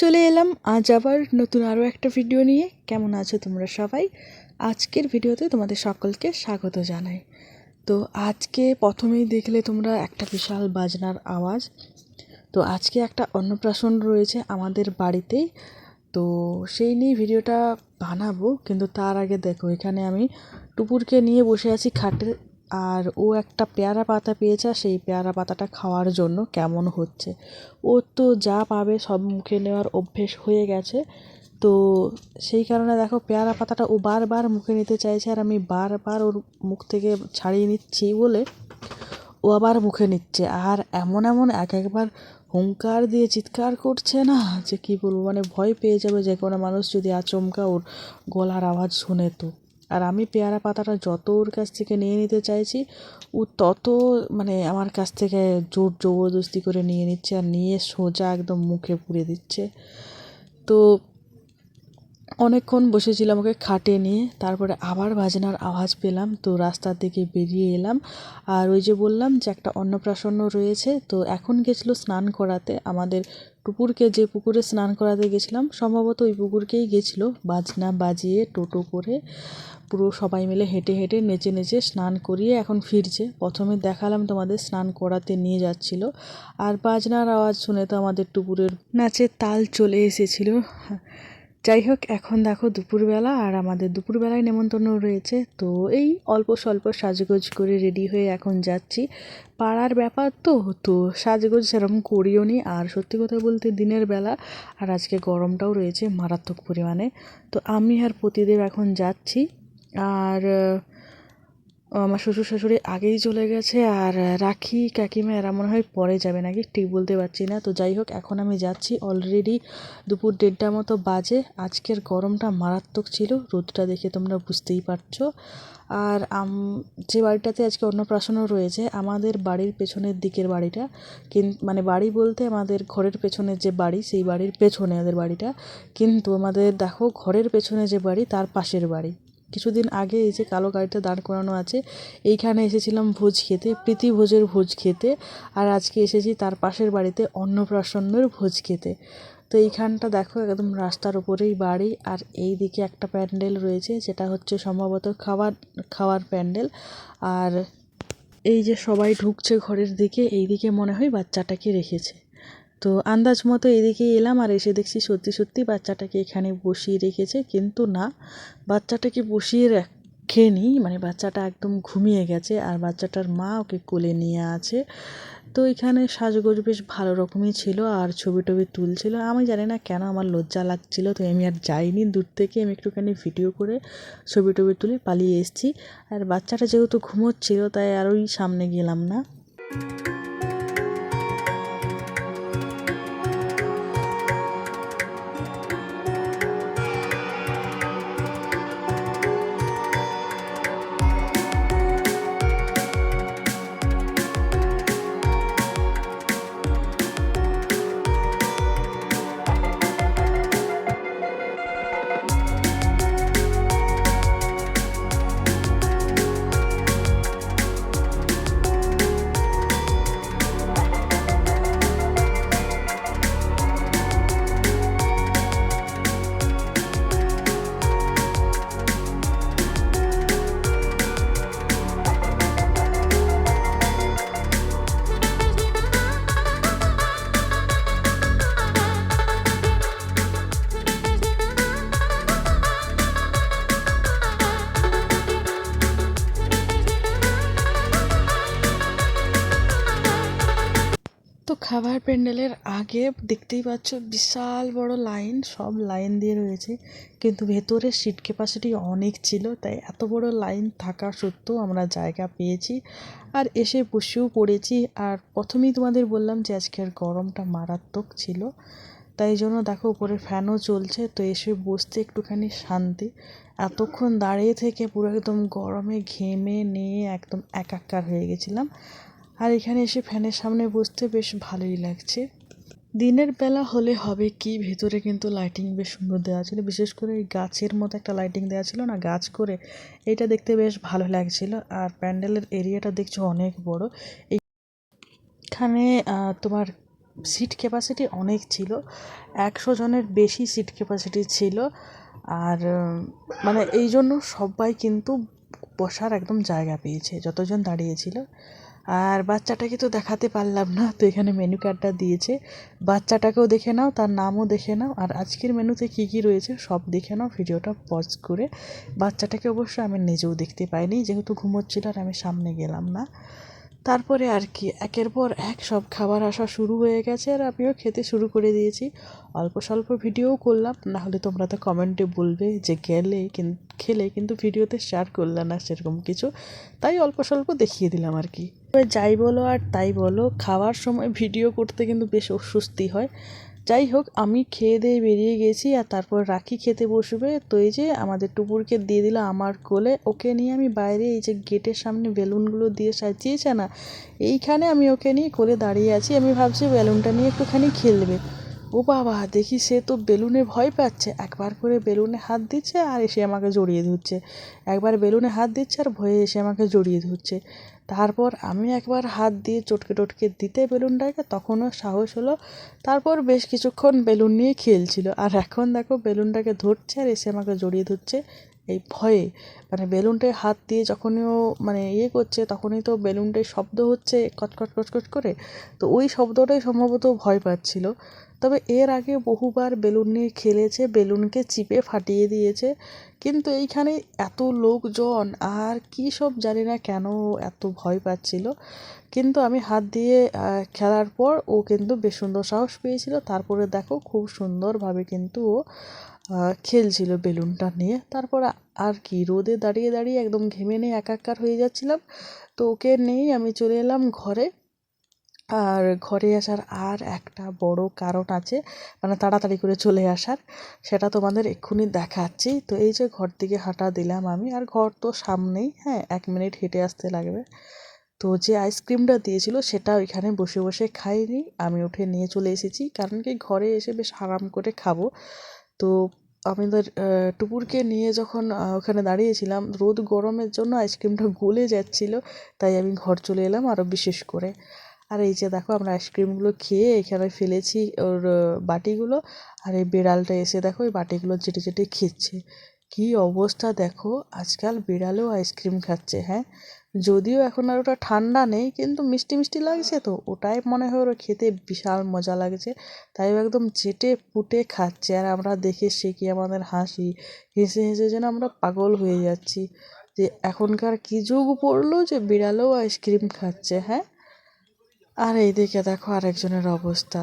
চলে এলাম। আজ আবার নতুন আরও একটা ভিডিও নিয়ে। কেমন আছো তোমরা সবাই? আজকের ভিডিওতে তোমাদের সকলকে স্বাগত জানাই। তো আজকে প্রথমেই দেখলে তোমরা একটা বিশাল বাজনার আওয়াজ। তো আজকে একটা অন্নপ্রাশন রয়েছে আমাদের বাড়িতেই। তো সেই নিয়ে ভিডিওটা বানাবো। কিন্তু তার আগে দেখো, এখানে আমি টুপুরকে নিয়ে বসে আছি খাটে আর ও একটা পেয়ারা পাতা পেয়েছে আর সেই পেয়ারা পাতাটা খাওয়ার জন্য কেমন হচ্ছে। ও তো যা পাবে সব মুখে নেওয়ার অভ্যেস হয়ে গেছে। তো সেই কারণে দেখো পেয়ারা পাতাটা ও বারবার মুখে নিতে চাইছে আর আমি বারবার ওর মুখ থেকে ছাড়িয়ে নিচ্ছি বলে ও আবার মুখে নিচ্ছে। আর এমন এমন এক একবার হুঙ্কার দিয়ে চিৎকার করছে না যে কী বলব মানে ভয় পেয়ে যাবে যে কোনো মানুষ যদি আচমকা ওর গলার আওয়াজ শুনে তো। আর আমি পেয়ারা পাতাটা যত ওর কাছ থেকে নিয়ে নিতে চাইছি, ও তত মানে আমার কাছ থেকে জোর জবরদস্তি করে নিয়ে নিচ্ছে আর নিয়ে সোজা একদম মুখে পুড়ে দিচ্ছে। তো অনেকক্ষণ বসেছিলাম ওকে খাটে নিয়ে, তারপরে আবার বাজনার আওয়াজ পেলাম, তো রাস্তার দিকে বেরিয়ে এলাম। আর ওই যে বললাম যে একটা অন্নপ্রাশন্ন রয়েছে, তো এখন গেছিল স্নান করাতে। আমাদের টুকুরকে যে পুকুরে স্নান করাতে গেছিলাম, সম্ভবত ওই পুকুরকেই গেছিল বাজনা বাজিয়ে টোটো করে। পুরো সবাই মিলে হেঁটে হেঁটে নেচে নেচে স্নান করিয়ে এখন ফিরছে। প্রথমে দেখালাম তোমাদের স্নান করাতে নিয়ে যাচ্ছিল। আর বাজনার আওয়াজ শুনে তো আমাদের টুপুরের নাচের তাল চলে এসেছিল। যাই হোক, এখন দেখো দুপুরবেলা আর আমাদের দুপুরবেলায় নেমন্তন্ন রয়েছে। তো এই অল্প স্বল্প সাজগোজ করে রেডি হয়ে এখন যাচ্ছি। পাড়ার ব্যাপার তো তো সাজগোজ সেরকম করিও নি। আর সত্যি কথা বলতে দিনের বেলা আর আজকে গরমটাও রয়েছে মারাত্মক পরিমাণে। তো আমি আর প্রতিদেব এখন যাচ্ছি। আর আমার শ্বশুর শাশুড়ি আগেই চলে গেছে আর রাখি কাকিমা এরা মনে হয় পরে যাবে নাকি ঠিক বলতে পারছি না। তো যাই হোক, এখন আমি যাচ্ছি। অলরেডি দুপুর দেড়টা মতো বাজে। আজকের গরমটা মারাত্মক ছিল, রোদটা দেখে তোমরা বুঝতেই পারছ। আর আম, যে বাড়িটাতে আজকে অন্নপ্রাশনও রয়েছে, আমাদের বাড়ির পেছনের দিকের বাড়িটা। কিন মানে বাড়ি বলতে আমাদের ঘরের পেছনের যে বাড়ি, সেই বাড়ির পেছনে আমাদের বাড়িটা। কিন্তু আমাদের দেখো, ঘরের পেছনে যে বাড়ি, তার পাশের বাড়ি। কিছুদিন আগে এই যে কালো গাড়িটা দাঁড় করানো আছে, এইখানে এসেছিলাম ভোজ খেতে, প্রীতি ভোজের ভোজ খেতে, আর আজকে এসেছি তার পাশের বাড়িতে অন্নপ্রাশন্নের ভোজ খেতে। তো এইখানটা দেখো একদম রাস্তার উপরেই বাড়ি, আর এই দিকে একটা প্যান্ডেল রয়েছে যেটা হচ্ছে সম্ভবত খাবার, খাওয়ার প্যান্ডেল। আর এই যে সবাই ঢুকছে ঘরের দিকে এই দিকে মনে হয় বাচ্চাটাকে রেখেছে। তো আন্দাজ মতো এদিকে এলাম আর এসে দেখছি সত্যি সত্যি বাচ্চাটাকে এখানে বসিয়ে রেখেছে, কিন্তু না, বাচ্চাটাকে বসিয়ে রাখেনি মানে বাচ্চাটা একদম ঘুমিয়ে গেছে আর বাচ্চাটার মা ওকে কোলে নিয়ে আছে। তো এখানে সাজগোজ বেশ ভালো রকমই ছিল আর ছবি টবি তুলছিল। আমি জানি না কেন আমার লজ্জা লাগছিল, তো আমি আর যাইনি দূর থেকে, আমি একটুখানি ভিডিও করে ছবি টবি তুলে পালিয়ে এসেছি। আর বাচ্চাটা যেহেতু ঘুমোচ্ছিল, তাই আর ওই সামনে গেলাম না। খাবার প্যান্ডেলের আগে দেখতেই পাচ্ছ বিশাল বড় লাইন, সব লাইন দিয়ে রয়েছে। কিন্তু ভেতরে সিট ক্যাপাসিটি অনেক ছিল, তাই এত বড় লাইন থাকা সত্ত্বেও আমরা জায়গা পেয়েছি। আর এসে বসেও পড়েছি। আর প্রথমেই তোমাদের বললাম যে আজকের গরমটা মারাত্মক ছিল। তাই জন্য দেখো উপরে ফ্যানও চলছে, তো এসে বসতে একটুখানি শান্তি। এতক্ষণ দাঁড়িয়ে থেকে পুরো একদম গরমে ঘেমে নিয়ে একদম একাকার হয়ে গেছিলাম। আর এখানে এসে ফ্যানের সামনে বসতে বেশ ভালোই লাগছে। দিনের বেলা হলে হবে কি? ভেতরে কিন্তু লাইটিং বেশ সুন্দর দেওয়া ছিল। বিশেষ করে এই গাছের মতো একটা লাইটিং দেওয়া ছিল না, গাছ করে। এইটা দেখতে বেশ ভালো লাগছিল। আর প্যান্ডেলের এরিয়াটা দেখছ অনেক বড়। এইখানে তোমার সিট ক্যাপাসিটি অনেক ছিল। একশো জনের বেশি সিট ক্যাপাসিটি ছিল। আর মানে এই জন্য সবাই কিন্তু বসার একদম জায়গা পেয়েছে, যতজন দাঁড়িয়েছিল আর বাচ্চাটাকে তো দেখাতে পারলাম না, তো এখানে মেনু কার্ডটা দিয়েছে। বাচ্চাটাকেও দেখে নাও, তার নামও দেখে নাও, আর আজকের মেনুতে কী কী রয়েছে সব দেখে নাও ভিডিওটা পজ করে। বাচ্চাটাকে অবশ্য আমি নিজেও দেখতে পাইনি, যেহেতু ঘুমোচ্ছিল আর আমি সামনে গেলাম না। তারপরে আর কি, একের পর এক সব খাবার আসা শুরু হয়ে গেছে আর আমিও খেতে শুরু করে দিয়েছি। অল্প স্বল্প ভিডিও করলাম না হলে তোমরা তো কমেন্টে বলবে যে গেলে খেলে কিন্তু ভিডিওতে শেয়ার করলে না সেরকম কিছু। তাই অল্প স্বল্প দেখিয়ে দিলাম আর কি। যাই বলো আর তাই বলো, খাওয়ার সময় ভিডিও করতে কিন্তু বেশ অস্বস্তি হয়। যাই হোক আমি খেয়ে দিয়ে বেরিয়ে গেছি আর তারপর রাখি খেতে বসবে। তো এই যে আমাদের টুপুরকে দিয়ে দিল আমার কোলে। ওকে নিয়ে আমি বাইরে এই যে গেটের সামনে বেলুনগুলো দিয়ে সাজিয়েছে না, এইখানে আমি ওকে নিয়ে কোলে দাঁড়িয়ে আছি। আমি ভাবছি বেলুনটা নিয়ে একটুখানি খেলবে। ও বাবা, দেখি সে তো বেলুনে ভয় পাচ্ছে। একবার করে বেলুনে হাত দিচ্ছে আর এসে আমাকে জড়িয়ে ধরছে। একবার বেলুনে হাত দিচ্ছে আর ভয়ে এসে আমাকে জড়িয়ে ধরছে। তারপর আমি একবার হাত দিয়ে চটকে টটকে দিতে বেলুনটাকে, তখনও সাহস হলো। তারপর বেশ কিছুক্ষণ বেলুন নিয়ে খেলছিল। আর এখন দেখো, বেলুনটাকে ধরছে আর এসে আমাকে জড়িয়ে ধরছে। এই ভয়ে মানে বেলুনটায় হাত দিয়ে যখনই ও মানে ইয়ে করছে, তখনই তো বেলুনটায় শব্দ হচ্ছে কটকট কটকট করে। তো ওই শব্দটাই সম্ভবত ভয় পাচ্ছিল। তবে এর আগে বহুবার বেলুন নিয়ে খেলেছে, বেলুনকে চিপে ফাটিয়ে দিয়েছে। কিন্তু এইখানে এত লোকজন, আর কী সব জানি না কেন এত ভয় পাচ্ছিল। কিন্তু আমি হাত দিয়ে খেলার পর ও কিন্তু বেশ সুন্দর সাহস পেয়েছিল। তারপরে দেখো, খুব সুন্দরভাবে কিন্তু ও খেলছিল বেলুনটা নিয়ে। তারপর আর কি, রোদে দাঁড়িয়ে দাঁড়িয়ে একদম ঘেমে নিয়ে একাকার হয়ে যাচ্ছিলাম। তো ওকে নিয়েই আমি চলে এলাম ঘরে। আর ঘরে আসার আর একটা বড় কারণ আছে মানে তাড়াতাড়ি করে চলে আসার, সেটা তোমাদের এক্ষুনি দেখাচ্ছি। তো এই যে ঘর থেকে হাঁটা দিলাম আমি, আর ঘর তো সামনেই হ্যাঁ এক মিনিট হেঁটে আসতে লাগবে। তো যে আইসক্রিমটা দিয়েছিল সেটা ওইখানে বসে বসে খাইনি, আমি উঠে নিয়ে চলে এসেছি। কারণ কি, ঘরে এসে বেশ আরাম করে খাব। তো আমাদের তো টুপুরকে নিয়ে যখন ওখানে দাঁড়িয়েছিলাম, রোদ গরমের জন্য আইসক্রিমটা গলে যাচ্ছিল, তাই আমি ঘর চলে এলাম আরও বিশেষ করে। আর এই যে দেখো, আমরা আইসক্রিমগুলো খেয়ে এখানে ফেলেছি ওর বাটিগুলো, আর এই বিড়ালটা এসে দেখো, ওই বাটিগুলো চেটে চেটে খেচ্ছে। কী অবস্থা দেখো? আজকাল বিড়ালেও আইসক্রিম খাচ্ছে হ্যাঁ? যদিও এখন আর ওটা ঠান্ডা নেই, কিন্তু মিষ্টি মিষ্টি লাগছে তো। ওটাই মনে হয় ওর খেতে বিশাল মজা লাগছে। তাই একদম চেটে পুটে খাচ্ছে। আর আমরা দেখে শিখি আমাদের হাসি। হেসে হেসে যেন আমরা পাগল হয়ে যাচ্ছি। যে এখনকার কী যুগ পড়ল যে বিড়ালেও আইসক্রিম খাচ্ছে হ্যাঁ? আর এইদিকে দেখো আরেকজনের অবস্থা।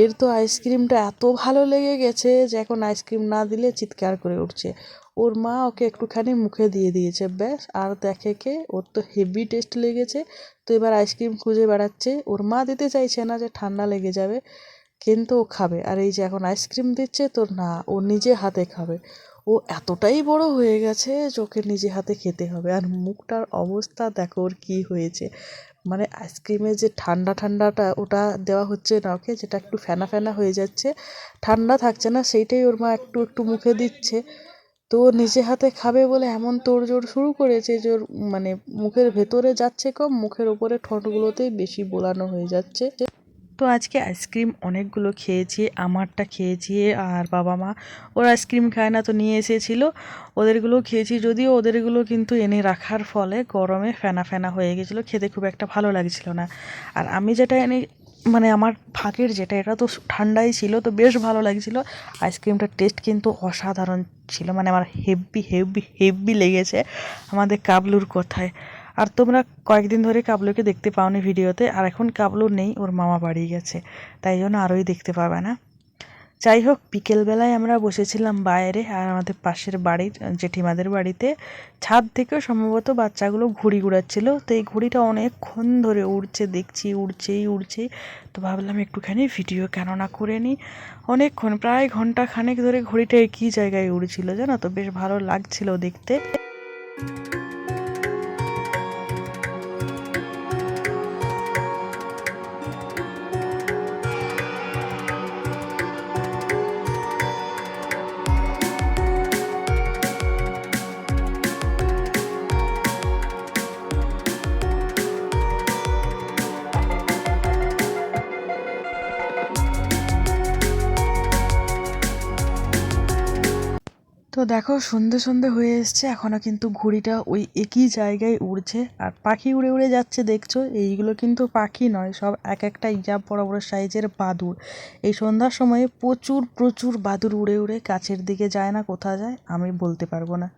এর তো আইসক্রিমটা এত ভালো লেগে গেছে যে এখন আইসক্রিম না দিলে চিৎকার করে উঠছে। ওর মা ওকে একটুখানি মুখে দিয়ে দিয়েছে, ব্যাস। আর দেখে কে? ওর তো হেভি টেস্ট লেগেছে। তো এবার আইসক্রিম খুঁজে বেড়াচ্ছে। ওর মা দিতে চাইছে না যে ঠান্ডা লেগে যাবে, কিন্তু ও খাবে। আর এই যে এখন আইসক্রিম দিচ্ছে তোর না, ও নিজে হাতে খাবে। ও এতটাই বড় হয়ে গেছে যে ওকে নিজে হাতে খেতে হবে। আর মুখটার অবস্থা দেখো ওর কী হয়েছে। মানে আইসক্রিমে যে ঠান্ডা ঠান্ডাটা ওটা দেওয়া হচ্ছে না, ওকে? যেটা একটু ফেনা ফেনা হয়ে যাচ্ছে। ঠান্ডা থাকছে না, সেইটাই ওর মা একটু একটু মুখে দিচ্ছে। তো নিজে হাতে খাবে বলে এমন তোড়জোড় শুরু করেছে যে ওর মানে মুখের ভেতরে যাচ্ছে কম, মুখের ওপরে ঠোঁটগুলোতেই বেশি বোলানো হয়ে যাচ্ছে। তো আজকে আইসক্রিম অনেকগুলো খেয়েছি, আমারটা খেয়েছি আর বাবা মা। ওরা আইসক্রিম খায় না তো নিয়ে এসেছিল। ওদেরগুলো খেয়েছি, যদিও ওদেরগুলো কিন্তু এনে রাখার ফলে গরমে ফেনা ফেনা হয়ে গেছিল, খেতে খুব একটা ভালো লাগছিল না। আর আমি যেটা এনে মানে আমার ভাগের যেটা, এটা তো ঠান্ডাই ছিল, তো বেশ ভালো লাগছিল। আইসক্রিমটার টেস্ট কিন্তু অসাধারণ ছিল মানে আমার হেভি হেভি হেভি লেগেছে। আমাদের কাবলুর কথায়? আর তোমরা কয়েকদিন ধরে কাবলুকে দেখতে পাওনি ভিডিওতে, আর এখন কাবলু নেই, ওর মামা বাড়ি গেছে, তাই জন্য আরোই দেখতে পাবে না। যাই হোক, বিকেলবেলায় আমরা বসেছিলাম বাইরে, আর আমাদের পাশের বাড়ির জেঠিমাদের বাড়িতে, ছাদ থেকেও সম্ভবত বাচ্চাগুলো ঘুড়ি ঘুরাচ্ছিল তো এই ঘুড়িটা অনেকক্ষণ ধরে উড়ছে, দেখছি উড়ছেই উড়ছেই তো ভাবলাম একটুখানি ভিডিও কেন না করে নিই। অনেকক্ষণ, প্রায় ঘণ্টা খানেক ধরে ঘুড়িটা একই জায়গায় উড়ছিল, জানো তো, বেশ ভালো লাগছিল দেখতে। দেখো সন্ধে সন্ধে হয়ে এসছে এখনও কিন্তু ঘুড়িটা ওই একই জায়গায় উড়ছে। আর পাখি উড়ে উড়ে যাচ্ছে, দেখছ? এইগুলো কিন্তু পাখি নয়, সব এক একটা ইয়া বড় বড় সাইজের বাদুর এই সন্ধ্যার সময়ে প্রচুর প্রচুর বাদুর উড়ে উড়ে কাছের দিকে যায় না কোথা যায়? আমি বলতে পারব না।